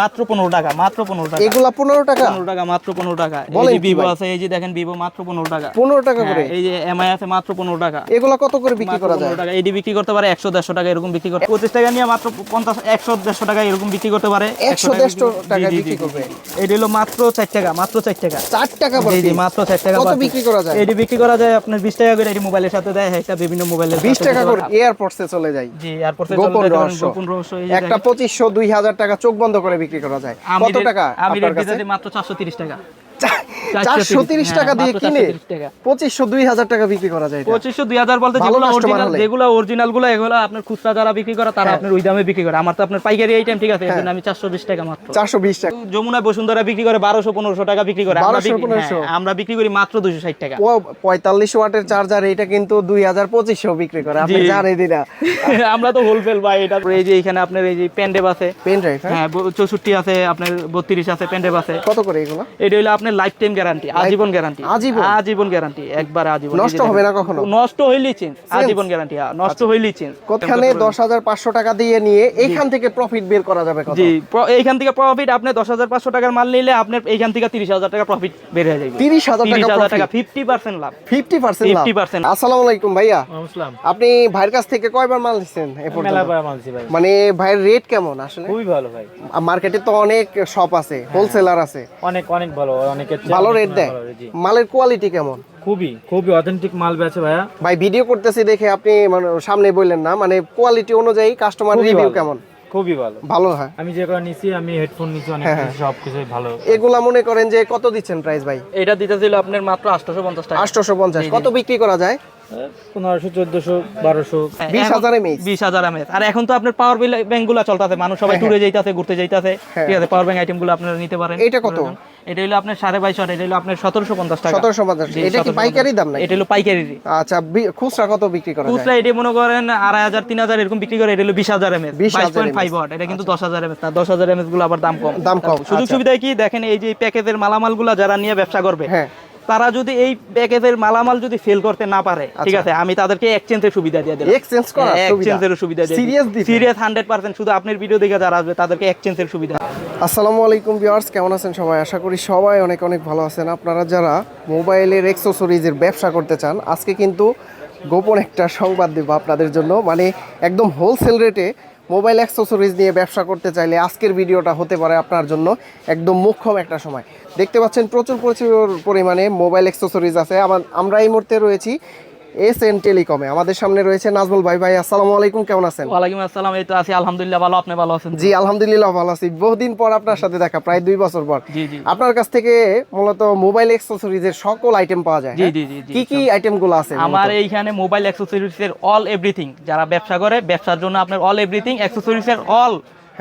মাত্র পনেরো টাকা মাত্র পনেরো টাকা। এগুলা পনেরো টাকা? পনেরো টাকা মাত্র পনেরো টাকা। এই বলেন যে কি ভিভো আছে এই যে দেখেন ভিভো মাত্র পনেরো টাকা। পনেরো টাকা করে? এই যে এমআই আছে মাত্র পনেরো টাকা। এগুলা কত করে বিক্রি করা যায়? টাকা। এডি বিক্রি করতে পারে একশো দেড়শো টাকা এরকম বিক্রি করতে পঁচিশ টাকা নিয়ে মাত্র পঞ্চাশ একশো দেড়শো টাকা এরকম বিক্রি করতে পারে। 100 দেড়শো টাকা বিক্রি করবে। এটি হলো মাত্র চার টাকা মাত্র চার টাকা। চার টাকা জি per জি piece। মাত্র চার টাকা কত বিক্রি করা যায়? এটি বিক্রি করা যায় আপনার বিশ টাকা করে এটি মোবাইলের সাথে দেয় একটা বিভিন্ন মোবাইলের বিশ টাকা করে। এয়ারপোর্টসে চলে যায়। জি গোপন রহস্য। একটা পঁচিশশো দুই হাজার টাকা চোখ বন্ধ করে বিক্রি করা যায়? কত টাকা আমি রেট দিতেছি মাত্র চারশো তিরিশ টাকা। চারশো তিরিশ হ্যাঁ, টাকা দিয়ে কিনে 430 টাকা। পঁচিশশো টাকা বিক্রি করা যায় এটা। পঁচিশশো দুই হাজার বলতে যেগুলো অরিজিনাল যেগুলো অরিজিনালগুলো এগুলো আপনার খুচরা যারা বিক্রি করে তারা আপনার ওই দামে বিক্রি করে। আমার তো আপনার পাইকারি আইটেম ঠিক আছে এর জন্য আমি চারশো বিশ টাকা মাত্র। চারশো বিশ টাকা। যমুনা বসুন্ধরা বিক্রি করে বারোশো পনেরোশো টাকা বিক্রি করে। আমরা বিক্রি- 1500 হ্যাঁ, আমরা বিক্রি করি মাত্র দুশো ষাট টাকা। পঁয়তাল্লিশ ওয়াটের চার্জার এটা কিন্তু দুই হাজার পঁচিশশো বিক্রি করে। আপনি জানেন আমরা তো হোলসেল ভাই এটা এই যে এখানে আপনার এই যে প্যান্ডেব আছে। পেন ড্রাইভ হ্যাঁ। হ্যাঁ চৌষট্টি আছে আপনার বত্রিশ আছে প্যান্ডেব আছে। কত করে এগুলো? এটা হলো আপনার লাইফ টাইম গ্যারান্টি আজীবন গ্যারান্টি আজীবন? আজীবন গ্যারান্টি একবার আজীবন। নষ্ট হবে না কখনো? নষ্ট হইলেই চেঞ্জ আজীবন গ্যারান্টি নষ্ট হইলেই চেঞ্জ কোথানে দশ হাজার পাঁচশো টাকা দিয়ে নিয়ে এখান থেকে প্রফিট বের করা যাবে জি এইখান থেকে প্রফিট আপনি দশ হাজার পাঁচশো টাকার মাল নিলে আপনার এইখান থেকে তিরিশ হাজার টাকা প্রফিট বের হয়ে যাবে। তিরিশ হাজার টাকা ফিফটি পার্সেন্ট লাভ। ফিফটি পার্সেন্ট 50% আসসালামু আলাইকুম ভাইয়া। আপনি ভাইয়ের কাছ থেকে কয়বার মাল নিচ্ছেন মানে ভাইয়ের রেট কেমন আসলে? খুবই ভালো ভাই। মার্কেটে তো অনেক শপ আছে হোলসেলার আছে। অনেক অনেক ভালো অনেকের ভালো রেট দেয়। মালের কোয়ালিটি কেমন? খুবই খুবই অথেন্টিক মাল বেচে ভাইয়া। ভাই ভিডিও করতেছি দেখে আপনি মানে সামনে বললেন না মানে কোয়ালিটি অনুযায়ী কাস্টমার রিভিউ কেমন? খুবই ভালো। ভালো হয়। আমি যে করে নিছি আমি হেডফোন নিছি অনেক হ্যাঁ, কিছু সব কিছুই ভালো। এগুলা মনে করেন যে কত দিচ্ছেন প্রাইস ভাই? এটা দিতে ছিল আপনার মাত্র আটশোশো পঞ্চাশ টাকা। আটশোশো পঞ্চাশ। কত বিক্রি করা যায়? পনেরোশো চোদ্দশো বারোশো। বিশ হাজার বিশ হাজার এমএস আর এখন তো আপনার পাওয়ার ব্যাংকগুলা চলতেছে মানুষ সবাই যাইতেছে ঘুরতে যাইতেছে। হ্যাঁ। ঠিক আছে পাওয়ার ব্যাংক আইটেমগুলো আপনারা নিতে পারেন। এটা কত? এটা হলো আপনার সাড়ে বাইশশো এটা হলো আপনার সতেরোশো পঞ্চাশ টাকা। সতেরোশো পঞ্চাশ এটা কি পাইকারি দাম এটা হলো পাইকারি। আচ্ছা খুচরা কত বিক্রি করা খুচরা এটা মনে করেন আড়াই হাজার তিন হাজার এরকম বিক্রি করে এটা হলো বিশ হাজার এমএস। 20,000 বাইশ পয়েন্ট ফাইভ ওয়াট এটা কিন্তু দশ হাজার এমএস। না দশ হাজার এমএসগুলো আবার দাম কম। দাম কম, সুযোগ আচ্ছা। সুবিধা কি দেখেন এই যে প্যাকেজের মালামালগুলা যারা নিয়ে ব্যবসা করবে হ্যাঁ। তারা যদি এই প্যাকেজের মালামাল যদি ফেল করতে না পারে ঠিক আচ্ছা। আছে আমি তাদেরকে এক্সচেঞ্জের সুবিধা দিয়ে দিলাম। এক্সচেঞ্জ সুবিধা। এক্সচেঞ্জের সুবিধা সিরিয়াস দিতে সিরিয়াস হান্ড্রেড পার্সেন্ট শুধু আপনার ভিডিও দেখে যারা আসবে তাদেরকে এক্সচেঞ্জের সুবিধা। আসসালামু আলাইকুম ভিউয়ার্স কেমন আছেন সবাই? আশা করি সবাই অনেক অনেক ভালো আছেন। আপনারা যারা মোবাইলের এক্সেসরিজের ব্যবসা করতে চান আজকে কিন্তু গোপন একটা সংবাদ দেব আপনাদের জন্য। মানে একদম হোলসেল রেটে মোবাইল অ্যাক্সেসরিজ নিয়ে ব্যবসা করতে চাইলে আজকের ভিডিওটা হতে পারে আপনার জন্য একদম মুখ্যম একটা সময়। দেখতে পাচ্ছেন প্রচুর প্রচুর পরিমাণে মোবাইল অ্যাক্সেসরিজ আছে। আমার- আমরা এই মুহূর্তে রয়েছি এস এন টেলিকমে। আমাদের সামনে রয়েছে নাজমুল ভাই। ভাই আসসালামু আলাইকুম কেমন আছেন? ওয়ালাইকুম আসসালাম এই তো আছি। আলহামদুলিল্লাহ ভালো। আপনি ভালো আছেন? জি আলহামদুলিল্লাহ ভালো আছি। বহুদিন পর আপনার সাথে দেখা প্রায় দুই বছর পর। জি জি। আপনার কাছ থেকে মূলত মোবাইল অ্যাক্সেসরিজের সকল আইটেম পাওয়া যায় জি হ্যাঁ? জি কি কি আইটেমগুলো আছে আমার এইখানে মোবাইল অ্যাক্সেসরিজ এর অল এভরিথিং যারা ব্যবসা করে ব্যবসার জন্য আপনার অল এভরিথিং অ্যাক্সেসরিজ এর অল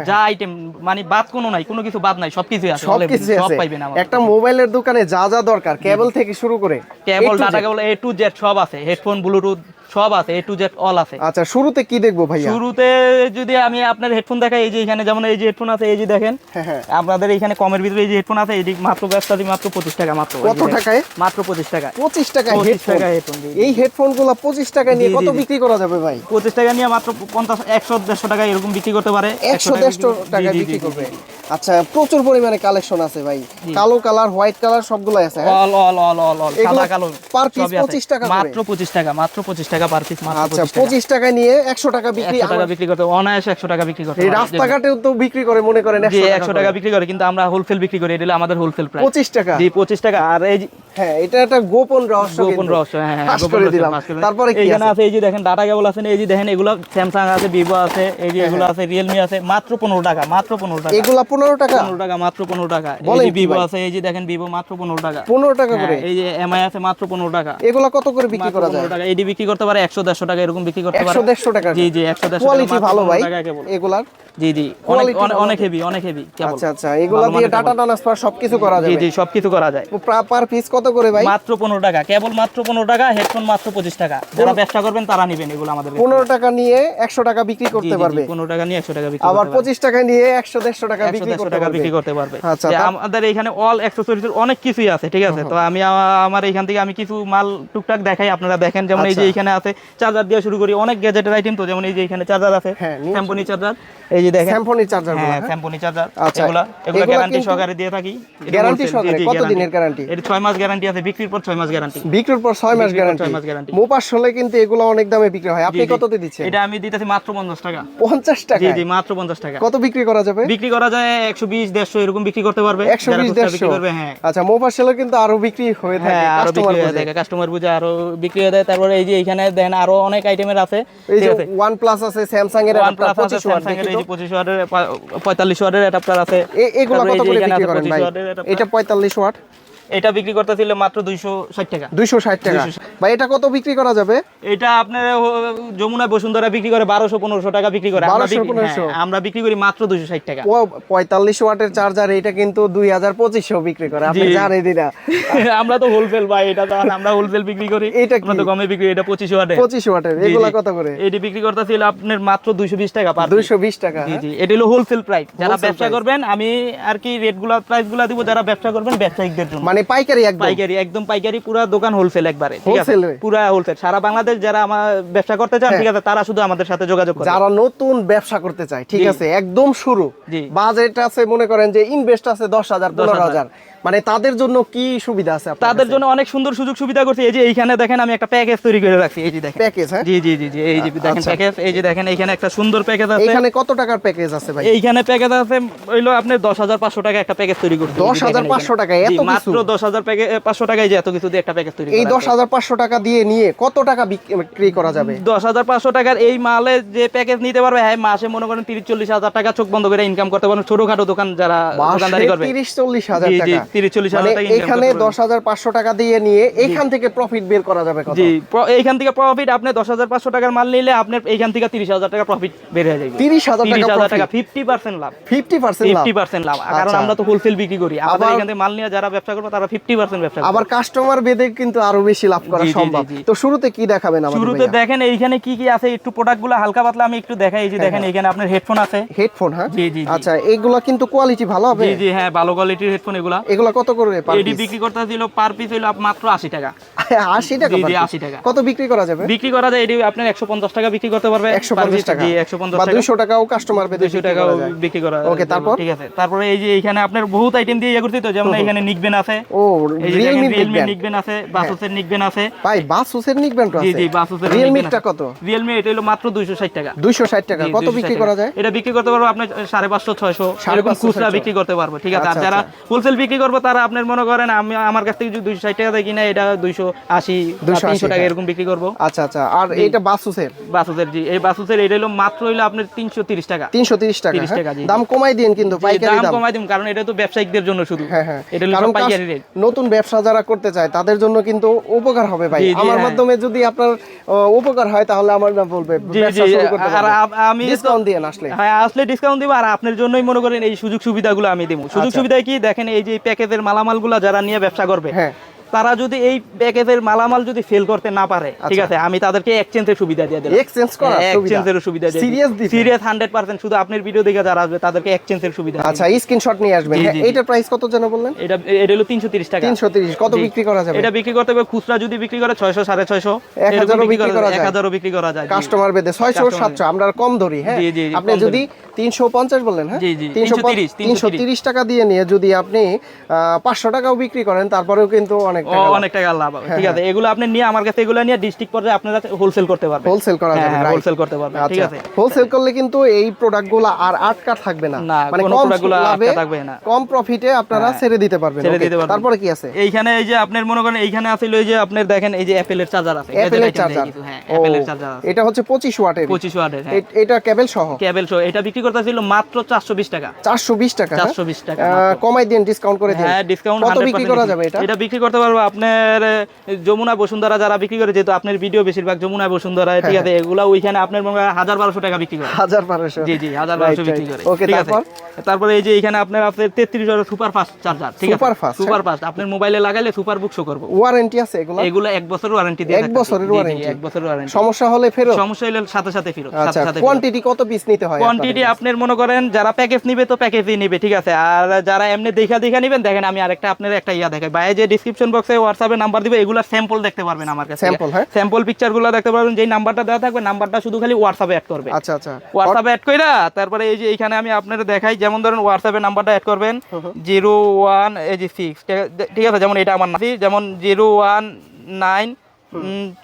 যা আইটেম মানে বাদ কোনো নাই কোনো কিছু বাদ নাই সবকিছু আছে সবকিছু সব পাইবেন আমাদের একটা মোবাইলের দোকানে যা যা দরকার কেবল থেকে শুরু করে cable. Data cable A to Z সব আছে হেডফোন ব্লুটুথ সব আছে এ টু জেড অল আছে। আচ্ছা শুরুতে কি দেখব ভাই শুরুতে যদি আমি আপনার হেডফোন দেখাই এই যে এখানে যেমন এই যে হেডফোন আছে এই যে দেখেন হ্যাঁ হ্যাঁ। আপনাদের এখানে কমের ভিতরে এই যে হেডফোন আছে এটি মাত্র ব্যবসা মাত্র পঁচিশ টাকা মাত্র। কত টাকায়? মাত্র পঁচিশ টাকা। পঁচিশ টাকা পঁচিশ টাকা হেডফোন এই হেডফোনগুলো পঁচিশ টাকা নিয়ে কত। বিক্রি করা যাবে ভাই? পঁচিশ টাকা নিয়ে মাত্র পঞ্চাশ একশো দেড়শো টাকা এরকম বিক্রি করতে পারে। একশো দেড়শো টাকা বিক্রি করবে। আচ্ছা প্রচুর পরিমাণে কালেকশন আছে ভাই। কালো কালার হোয়াইট কালার সবগুলো আছে? অল অল অল অল কালো piece সবই আছে। 25 টাকা মাত্র পঁচিশ টাকা মাত্র পঁচিশ টাকা পার পিস আচ্ছা 25 টাকা। নিয়ে একশো টাকা বিক্রি একশো টাকা বিক্রি করতে অনায়াসে একশো টাকা বিক্রি করতে এই রাস্তাঘাটেও তো বিক্রি করে মনে করেন জি একশো একশো টাকা বিক্রি করে কিন্তু আমরা হোলসেল বিক্রি করি এটা আমাদের হোলসেল প্রাইস পঁচিশ টাকা? জি পঁচিশ টাকা আর এই হ্যাঁ এটা একটা গোপন রহস্য গোপন রহস্য হ্যাঁ হ্যাঁ গোপন দিলাম। তারপরে কি এইখানে আছে? এই যে দেখেন ডাটা কেবল আছে এই যে দেখেন এগুলো স্যামসাং আছে ভিভো আছে এই যে হ্যাঁ, এগুলো আছে রিয়েলমি আছে মাত্র পনেরো টাকা মাত্র পনেরো টাকা। এগুলা পনেরো টাকা? পনেরো টাকা মাত্র পনেরো টাকা। এই যে ভিভো আছে এই যে দেখেন ভিভো মাত্র পনেরো টাকা। পনেরো টাকা করে? হ্যাঁ, এই যে এমআই আছে মাত্র পনেরো টাকা। এগুলা কত করে বিক্রি করা যায়? 15 টাকা। এডি বিক্রি করতে পারে একশো দেড়শো টাকা এরকম বিক্রি করতে পারে। একশো দেড়শো টাকা। জি জি একশো দেড়শো কোয়ালিটি ভালো ভাই এগুলার। জি জি। অনেক অনেক- হেভি অনেক হেভি আচ্ছা আচ্ছা এগুলা দিয়ে ডাটা ট্রান্সফার সবকিছু করা জি জি সবকিছু করা যায়। পার পিস কত করে ভাই? মাত্র পনেরো টাকা। কেবল মাত্র পনেরো টাকা? হেডফোন মাত্র পঁচিশ টাকা। যারা ব্যবসা করবেন তারা নিবেন এগুলো আমাদের পনেরো টাকা নিয়ে একশো টাকা বিক্রি করতে পারবে। পনেরো টাকা নিয়ে একশো টাকা বিক্রি আবার করতে পারবে। পঁচিশ টাকা নিয়ে একশো দেড়শো টাকা বিক্রি করতে টাকা বিক্রি করতে পারবে। আচ্ছা, আমাদের এখানে অল অ্যাক্সেসরিজ অনেক কিছুই আছে ঠিক আছে? তো আমি আমার এখান থেকে আমি কিছু মাল টুকটাক দেখাই আপনারা দেখেন। যেমন এই যে আচ্ছা। এখানে আছে চার্জার দিয়ে শুরু করি অনেক গ্যাজেটের আইটেম তো যেমন এই যে এখানে চার্জার আছে হ্যাঁ, চার্জার এই এই যে দেখেন চার্জার হ্যাঁ স্যাম্পনি চার্জার আচ্ছা, এগুলা এগুলা গ্যারান্টি সহকারে দিয়ে থাকি। গ্যারান্টি সহকারে জি, জি, কত দিনের গ্যারান্টি এর 6 মাস গ্যারান্টি আছে বিক্রির পর 6 মাস গ্যারান্টি বিক্রির পর ছয় মাস গ্যারান্টি ছয় মাস guarantee। মোপাস হলে কিন্তু এগুলো অনেক দামে বিক্রি হয়। আপনি কততে দিচ্ছেন? এটা আমি দিতেছি মাত্র 50 টাকা। পঞ্চাশ জি টাকা? জি মাত্র 50 টাকা। কত বিক্রি করা যাবে? বিক্রি করা যায় 120 150 এরকম বিক্রি করতে পারবে। একশো যারা বিশ খুচরা দেড়শো। বিক্রি করবে হ্যাঁ। আচ্ছা মোপাস হলে কিন্তু আরও বিক্রি হয়ে থাকে হ্যাঁ কাস্টমার বিক্রি হয়ে থাকে কাস্টমার বুঝে আরও বিক্রি হয়ে যায়। তারপরে এই যে এখানে দেন আরও অনেক আইটেমের আছে। এই যে আছে। স্যামসাং এর আছে এর ওয়ার্ডের 25 ওয়াটের 45 ওয়াটের অ্যাডাপ্টার আছে। এগুলো কত করে বিক্রি করেন ভাই? এটা পঁয়তাল্লিশ ওয়াট? এটা বিক্রি করতেছিল মাত্র 260 টাকা। দুইশো ষাট টাকা। ভাই এটা কত বিক্রি করা যাবে? এটা আপনার যমুনা বসুন্ধরা বিক্রি করে বারোশো পনেরোশো টাকা বিক্রি করে। আমরা বিক্রি- 1500 হ্যাঁ, করি মাত্র দুশো ষাট টাকা। পঁয়তাল্লিশ ওয়াটের চার্জার এটা কিন্তু দুই হাজার পঁচিশশো বিক্রি করে। আপনি জি। জানেন না। আমরা তো হোলসেল ভাই এটা তো আমরা হোলসেল বিক্রি করি। এটা? তো কমে বিক্রি এটা পঁচিশ ওয়াটে পঁচিশ ওয়াটের এগুলা কত করে? এটি বিক্রি করতেছিল আপনার মাত্র দুইশো বিশ টাকা পার দুইশো বিশ টাকা জি জি এটা হলো হোলসেল প্রাইস যারা ব্যবসা করবেন আমি আর কি রেটগুলা প্রাইসগুলা দিব যারা ব্যবসা করবেন ব্যবসায়িকদের জন্য। মানে পাইকারি একদম। পাইকারি একদম পাইকারি পুরো দোকান হোলসেল একবারে ঠিক আছে? পুরো হোলসেল সারা বাংলাদেশ যারা আমার ব্যবসা করতে চান ঠিক আছে তারা শুধু আমাদের সাথে যোগাযোগ করে যারা নতুন ব্যবসা করতে চায় ঠিক আছে একদম শুরু। বাজেট আছে মনে করেন যে ইনভেস্ট আছে দশ হাজার। পনেরো হাজার। মানে তাদের জন্য কি সুবিধা আছে তাদের জন্য অনেক সুন্দর সুযোগ সুবিধা করছে। এই যে এইখানে দেখেন আমি একটা প্যাকেজ তৈরি করে রাখছি। এই যে দেখেন। প্যাকেজ হ্যাঁ? জি জি জি জি এই যে দেখেন আচ্ছা। প্যাকেজ এই যে দেখেন এইখানে একটা সুন্দর প্যাকেজ আছে। এখানে কত টাকার প্যাকেজ আছে ভাই? এইখানে প্যাকেজ আছে হইল আপনি দশ হাজার পাঁচশো টাকা একটা প্যাকেজ তৈরি করতে 10,500 টাকা, এত কিছু? মাত্র দশ হাজার পাঁচশো টাকায় যে এত কিছু দিয়ে একটা প্যাকেজ তৈরি এই করা দশ হাজার পাঁচশো টাকা দিয়ে নিয়ে কত টাকা বিক্রি করা যাবে? দশ হাজার পাঁচশো টাকার এই মালে যে প্যাকেজ নিতে পারবে হ্যাঁ মাসে মনে করেন তিরিশ চল্লিশ হাজার টাকা চোখ বন্ধ করে ইনকাম করতে পারবেন। ছোটখাটো দোকান যারা দোকানদারি করবে। তিরিশ চল্লিশ হাজার জি, জি, টাকা। 30-40 হাজার মানে এখানে দশ হাজার পাঁচশো টাকা দিয়ে নিয়ে এখান থেকে প্রফিট বের করা যাবে জি এইখান থেকে প্রফিট আপনি দশ হাজার পাঁচশো টাকার মাল নিলে আপনার এইখান থেকে তিরিশ হাজার টাকা প্রফিট বের হয়ে যাবে। তিরিশ হাজার টাকা ফিফটি পার্সেন্ট লাভ। ফিফটি পার্সেন্ট ফিফটি পার্সেন্ট লাভ। কারণ আচ্ছা। আমরা তো হোলসেল বিক্রি করি। আবার- এখান থেকে মাল নিয়ে যারা ব্যবসা করবে তারা ফিফটি পার্সেন্ট ব্যবসা আবার কাস্টমার বেদে কিন্তু আরও বেশি লাভ করা সম্ভব। তো শুরুতে কি দেখাবেন শুরুতে দেখেন এইখানে কি কি আছে? একটু প্রোডাক্টগুলো হালকা পাতলা আমি একটু দেখাই। এই যে দেখেন এখানে আপনার হেডফোন আছে। হেডফোন হ্যাঁ? জি, জি। আচ্ছা এগুলা কিন্তু কোয়ালিটি ভালো হবে? জি জি হ্যাঁ ভালো কোয়ালিটির হেডফোন এগুলা এগুলা কত করে এডি বিক্রি করতে ছিল পার পিস হইল মাত্র আশি টাকা। আশি টাকা জি, per জি, piece? 80 টাকা। কত বিক্রি করা যাবে? বিক্রি করা যায় এটি আপনার একশো পঞ্চাশ টাকা বিক্রি করতে পারবে। একশো per পঞ্চাশ piece, টাকা। জি একশো পঞ্চাশ বা টাকা। দুইশো টাকাও কাস্টমার বেদে দুইশো টাকা বিক্রি করা ওকে তারপর? ঠিক আছে। তারপরে এই যে এখানে আপনার বহুত আইটেম দিয়ে ইয়ে করছি তো যেমন এখানে নিকবেন আছে। ও রিয়েলমি নিকবেন আছে বাসুসের নিকবেন আছে। ভাই বাসুসের নিকবেন তো আছে। জি বাসুসের রিয়েলমিটা কত? রিয়েলমি এটা হলো মাত্র দুইশো ষাট টাকা। দুইশো ষাট টাকা। কত বিক্রি করা যায়? এটা বিক্রি করতে পারব পাঁচশো ছয়শো। সাড়ে এরকম পাঁচশো, খুচরা বিক্রি করতে পারব ঠিক আছে। আর আচ্ছা, যারা আচ্ছা। হোলসেল বিক্রি করব তারা আপনার মনে করেন আমি আমার কাছ থেকে যদি দুইশো ষাট টাকা দেয় কিনা এটা দুইশো আশি 280 তিনশো টাকা। এরকম বিক্রি করব। আচ্ছা আচ্ছা। আর এটা বাসুসের বাসুসের জি। এই বাসুসের এটা হলো মাত্র হইল আপনার তিনশো তিরিশ টাকা। তিনশো তিরিশ টাকা 30 হ্যাঁ? টাকা। দাম কমাই দিন কিন্তু পাইকারি দাম কমাই দিন কারণ এটা তো ব্যবসায়িকদের জন্য শুধু। হ্যাঁ হ্যাঁ। এটা হলো পাইকারি রেট নতুন ব্যবসা যারা করতে চায় তাদের জন্য কিন্তু উপকার হবে ভাই। আমার। মাধ্যমে যদি আপনার উপকার হয় তাহলে আমার নাম বলবে। ব্যবসা শুরু করতে আর আমি ডিসকাউন্ট দিয়ে আসলে। হ্যাঁ আসলে ডিসকাউন্ট দিব আর আপনার জন্যই মনে করেন এই সুযোগ সুবিধাগুলো আমি দেবো। সুযোগ আচ্ছা। সুবিধা কি দেখেন এই যে প্যাকেজের মালামালগুলো যারা নিয়ে ব্যবসা করবে হ্যাঁ। তারা যদি এই প্যাকেজের মালামাল যদি সেল করতে না পারে ঠিক আচ্ছা। আছে আমি তাদেরকে এক্সচেঞ্জের সুবিধা দিয়ে দিলাম। এক্সচেঞ্জ করা এক্সচেঞ্জের সুবিধা দিয়ে সিরিয়াস সিরিয়াস হান্ড্রেড পার্সেন্ট শুধু আপনার ভিডিও দেখে যারা আসবে তাদেরকে এক্সচেঞ্জের সুবিধা আচ্ছা স্ক্রিনশট নিয়ে আসবেন। হ্যাঁ। এইটার প্রাইস কত যেন বললেন? এটা এটা হলো তিনশো তিরিশ টাকা। তিনশো তিরিশ কত বিক্রি করা যাবে? এটা বিক্রি করতে হবে খুচরা যদি বিক্রি করে ছয়শো সাড়ে ছয়শো এক হাজারও বিক্রি করা যায়? হাজারও বিক্রি করা যায় কাস্টমার বেদে ছয়শো Customer সাতশো আমরা কম ধরি হ্যাঁ? জি, জি, আপনি যদি তিনশো পঞ্চাশ বললেন হ্যাঁ? জি, জি, তিনশো 330, তিনশো তিরিশ। টাকা দিয়ে নিয়ে যদি আপনি পাঁচশো টাকাও বিক্রি করেন তারপরেও কিন্তু অনেক ও, অনেক টাকা লাভ হবে। ঠিক আছে এগুলো আপনি নিয়ে আমার কাছে এগুলো নিয়ে ডিস্ট্রিক্ট পর্যায়ে আপনারা হোলসেল করতে পারবেন। হোলসেল করা যাবে হোলসেল করতে পারবেন ঠিক আচ্ছা আছে। হোলসেল করলে কিন্তু এই প্রোডাক্টগুলো আর আটকা থাকবে না। না, মানে কম লাভে আটকা থাকবে না। কম প্রফিটে আপনারা হ্যাঁ, ছেড়ে দিতে পারবেন ছেড়ে দিতে পারবেন। তারপরে কি আছে? এইখানে এই যে আপনার মনে করেন এইখানে আছে ওই যে আপনার দেখেন এই যে অ্যাপেলের চার্জার আছে। অ্যাপেলের চার্জার হ্যাঁ অ্যাপেলের চার্জার আছে। এটা হচ্ছে পঁচিশ ওয়াটের। পঁচিশ ওয়াটের হ্যাঁ। এটা কেবল সহ? কেবল শো এটা বিক্রি করতে ছিল মাত্র চারশো বিশ টাকা। চারশো বিশ টাকা হ্যাঁ? চারশো বিশ টাকা কমাই দিন ডিসকাউন্ট করে দিন। হ্যাঁ ডিসকাউন্ট কত বিক্রি করা যাবে এটা? এটা বিক্রি করতে পারব আপনার যমুনা বসুন্ধরা যারা বিক্রি করে যেহেতু আপনার ভিডিও বেশিরভাগ যমুনা বসুন্ধরা ঠিক হ্যাঁ, আছে এগুলা ওইখানে আপনার মনে হয় হাজার বারোশো টাকা বিক্রি করে। হাজার বারোশো। জি জি হাজার বারোশো বিক্রি করে। Okay, ঠিক আছে। তারপরে? এই যে এখানে আপনার আছে তেত্রিশ হাজার সুপার ফাস্ট চার্জার ঠিক আছে? Super fast, সুপার ফাস্ট আপনার মোবাইলে লাগাইলে সুপার বুক শো করব। ওয়ারেন্টি আছে এগুলো? এগুলো এক বছরের ওয়ারেন্টি দিয়ে এক। বছরের জি, এক বছরের ওয়ারেন্টি সমস্যা হলে ফেরত? সমস্যা হলে সাথে সাথে ফেরত আচ্ছা সাথে সাথে কোয়ান্টিটি কত পিস নিতে হয় কোয়ান্টিটি আপনার মনে করেন যারা প্যাকেজ নিবে তো প্যাকেজই নিবে ঠিক আছে? আর যারা এমনি দেখা দেখা নিবেন দেখেন আমি আরেকটা আপনার একটা ইয়া দেখাই। বাইরে যে ডিসক্রিপশন বক্স বক্সে হোয়াটসঅ্যাপে নাম্বার দিবে এগুলা স্যাম্পল দেখতে পারবেন আমার কাছে। স্যাম্পল হ্যাঁ? স্যাম্পল পিকচারগুলো দেখতে পারবেন যেই নাম্বারটা দেওয়া থাকবে নাম্বারটা শুধু খালি হোয়াটসঅ্যাপে অ্যাড করবে। আচ্ছা আচ্ছা। হোয়াটসঅ্যাপে অ্যাড কইরা তারপরে এই যে এখানে আমি আপনাদের দেখাই যেমন ধরেন হোয়াটসঅ্যাপে নাম্বারটা অ্যাড করবেন জিরো ওয়ান এই যে সিক্স ঠিক আছে যেমন এটা আমার নাম। যেমন জিরো ওয়ান নাইন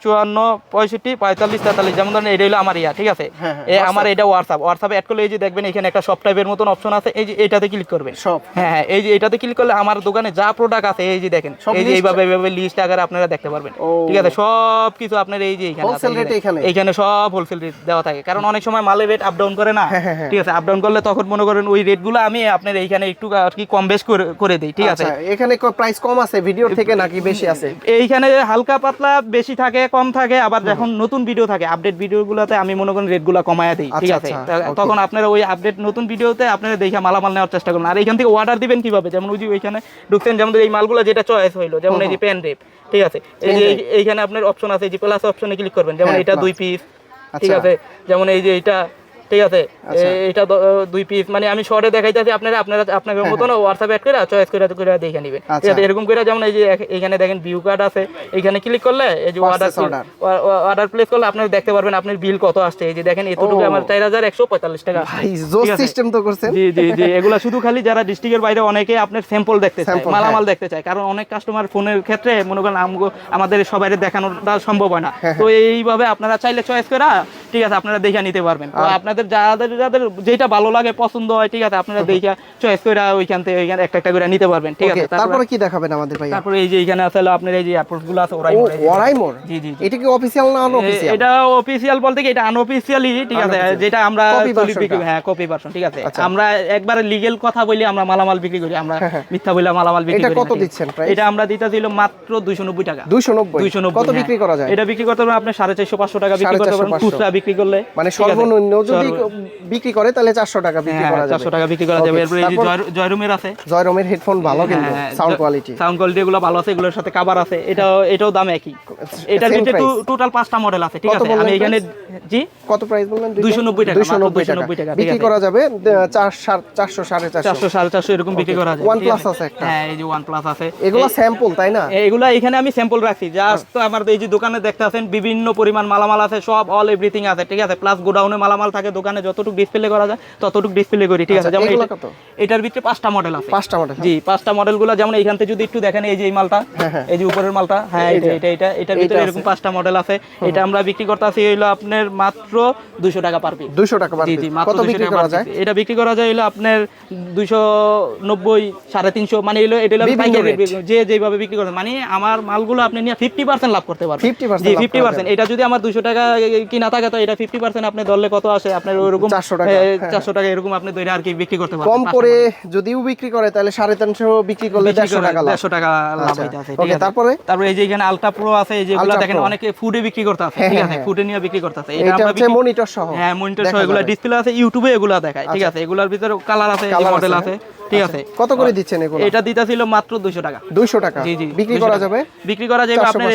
চুয়ান্ন পঁয়ষট্টি পঁয়তাল্লিশ তেতাল্লিশ যেমন ধরেন এটা হলো আমার ইয়া ঠিক আছে? হ্যাঁ, হ্যাঁ, আমার এটা হোয়াটসঅ্যাপ হোয়াটসঅ্যাপে অ্যাড করলে এই যে দেখবেন এখানে একটা সব টাইপের মতন অপশন আছে এই যে এটাতে ক্লিক করবে। সব হ্যাঁ হ্যাঁ এই যে এটাতে ক্লিক করলে আমার দোকানে যা প্রোডাক্ট আছে এই যে দেখেন এই যে এইভাবে এইভাবে লিস্ট আকারে আপনারা দেখতে পারবেন। ঠিক আছে? সব কিছু আপনার এই যে এখানে এখানে? সব হোলসেল রেট দেওয়া থাকে। কারণ অনেক সময় মালের রেট আপ ডাউন করে না। হ্যাঁ। ঠিক আছে? আপ ডাউন করলে তখন মনে করেন ওই রেটগুলো আমি আপনার এইখানে একটু আর কি কম বেশ করে করে দিই ঠিক আছে? আচ্ছা, এখানে প্রাইস কম আছে ভিডিওর থেকে নাকি বেশি আছে? এইখানে হালকা পাতলা বেশি থাকে কম থাকে আবার যখন নতুন ভিডিও থাকে আপডেট ভিডিওগুলোতে আমি মনে করেন রেটগুলো কমায়া দিই ঠিক আচ্ছা, আছে? আচ্ছা. তখন আপনারা ওই আপডেট নতুন ভিডিওতে আপনারা দেখে মালামাল নেওয়ার চেষ্টা করুন। আর এইখান থেকে অর্ডার দিবেন কীভাবে? যেমন ওই যে ওইখানে ঢুকছেন যেমন এই মালগুলো যেটা চয়েস হইল যেমন এই যে পেন রেপ ঠিক আছে? এই যে এইখানে আপনার অপশন আছে এই যে প্লাস অপশনে ক্লিক করবেন যেমন হ্যাঁ, এটা দুই পিস ঠিক আচ্ছা। আছে? যেমন এই যে এটা ঠিক আছে? আচ্ছা। এটা দুই পিস মানে আমি শর্টে দেখাইতেছি আপনারা আপনারা আপনাদের মতন হোয়াটসঅ্যাপ অ্যাড করে চয়েস করে করে দেখে নেবেন। ঠিক আচ্ছা। আছে? এরকম করে যেমন এই যে এখানে দেখেন ভিউ কার্ড আছে এখানে ক্লিক করলে এই যে অর্ডার অর্ডার প্লেস করলে আপনারা দেখতে পারবেন আপনার বিল কত আসছে। এই যে দেখেন এতটুকু আমার চার হাজার একশো পঁয়তাল্লিশ টাকা? সিস্টেম তো করছেন। জি জি জি। এগুলা শুধু খালি যারা ডিস্ট্রিক্টের বাইরে অনেকে আপনার স্যাম্পল দেখতে চায় মালামাল হ্যাঁ। দেখতে চায়। কারণ অনেক কাস্টমার ফোনের ক্ষেত্রে মনে করেন আমাদের সবাই দেখানোটা সম্ভব হয় না। হ্যাঁ, তো এইভাবে আপনারা চাইলে চয়েস করা ঠিক আছে আপনারা দেখে নিতে পারবেন। আপনাদের যাদের যাদের যাদের যেটা ভালো লাগে পছন্দ হয় ঠিক আছে আপনারা দেখে চয়েস করে ওইখান থেকে ওইখানে একটা একটা করে নিতে পারবেন ঠিক আছে। তারপরে কি দেখাবেন আমাদের ভাই তারপরে এই যে এখানে আছে হলো আপনার এই যে এয়ারপোর্টগুলো আছে ওরাই ও ওরাইমোর জি জি। এটা কি অফিসিয়াল না অনঅফিসিয়াল এটা অফিসিয়াল বলতে কি এটা আনঅফিসিয়ালি ঠিক আছে যেটা আমরা version বিক্রি। হ্যাঁ কপি ভার্সন ঠিক আছে। আচ্ছা। আমরা একবারে লিগেল কথা বলি আমরা মালামাল বিক্রি করি আমরা হ্যাঁ, হ্যাঁ। মিথ্যা বলে মালামাল বিক্রি করি না, কত দিচ্ছেন price? এটা আমরা দিতেছিল মাত্র 290 টাকা। 290 290 কত হ্যাঁ। বিক্রি করা যায়? এটা বিক্রি করতে পারবেন আপনি 450 500 টাকা বিক্রি করতে 450, পারবেন খুচরা বিক্রি করলে মানে সর্বনিম্ন যদি বিক্রি করে তাহলে চারশো টাকা বিক্রি হ্যাঁ করা যাবে। 400 টাকা বিক্রি করা যাবে। এরপরে এই যে জয়রুমের আছে। জয়রমের হেডফোন ভালো কিন্তু সাউন্ড কোয়ালিটি সাউন্ড কোয়ালিটি এগুলো ভালো আছে এগুলোর সাথে কভার আছে এটাও এটাও দাম একই। Same টোটাল পাঁচটা মডেল আছে ঠিক আছে? আমি এখানে জি? কত প্রাইস বললেন 290 টাকা, 290 টাকা 290 টাকা, ঠিক বিক্রি করা যাবে চারশো সাড়ে চারশো। চারশো সাড়ে চারশো এরকম বিক্রি করা One ঠিক plus আছে? একটা। হ্যাঁ এই যে ওয়ান প্লাস আছে। এগুলো স্যাম্পল তাই না? এগুলা এখানে আমি স্যাম্পল রাখছি। জাস্ট তো আমার এই যে দোকানে দেখতে আছেন বিভিন্ন পরিমাণ মালামাল আছে সব অল এভরিথিং আছে ঠিক আছে? প্লাস গোডাউনে মালামাল থাকে দোকানে যতটুকু ডিসপ্লে করা যায় ততটুকু ডিসপ্লে করি ঠিক আছে? আচ্ছা, যেমন? এটার ভিতরে পাঁচটা মডেল আছে। পাঁচটা মডেল জি পাঁচটা মডেলগুলো যেমন এইখান থেকে যদি একটু দেখেন এই যে এই মালটা হ্যাঁ, হ্যাঁ। এই যে উপরের মালটা হ্যাঁ। এটা এটা এটা এটার ভিতরে এরকম পাঁচটা মডেল আছে। এটা আমরা বিক্রি করতেছি হইল আপনার মাত্র দুইশো টাকা পার পিস দুইশো টাকা পার জি জি মাত্র 200 বিক্রি টাকা করা per যায়? এটা বিক্রি করা যায় হলো আপনার দুইশো নব্বই সাড়ে তিনশো মানে এলো এটা হলো যে যেভাবে বিক্রি করেন মানে আমার মালগুলো আপনি নিয়ে ফিফটি পার্সেন্ট লাভ করতে পারবেন। 50% জি লাভ ফিফটি করা পার্সেন্ট এটা যদি আমার দুশো টাকা কিনা থাকে তো এটা ফিফটি পার্সেন্ট আপনি ধরলে কত আসে? আপনার ওরকম চারশো টাকা, হ্যাঁ। চারশো টাকা এরকম আপনি দইটা আর কি বিক্রি করতে পারবেন কম করে যদিও বিক্রি করে তাহলে সাড়ে তিনশো বিক্রি করলে দেড়শো টাকা লাভ দেড়শো টাকা লাভ আচ্ছা। আছে তারপরে? তারপরে এই যে এখানে আলট্রা প্রো আছে এই যেগুলো দেখেন। অনেকে ফুডে বিক্রি করতে আছে হ্যাঁ, ঠিক হ্যাঁ, আছে হ্যাঁ। ফুডে নিয়ে বিক্রি করতে আছে এটা হচ্ছে মনিটর সহ হ্যাঁ মনিটর সহ এগুলো আচ্ছা। ডিসপ্লে আছে ইউটিউবে এগুলো দেখায় ঠিক আছে এগুলোর ভিতরে কালার আছে মডেল আছে ঠিক আছে। কত করে দিচ্ছেন এগুলো? এটা দিতে ছিল মাত্র দুইশো টাকা। দুইশো টাকা? জি জি বিক্রি করা যাবে? বিক্রি করা যাবে 400, আপনার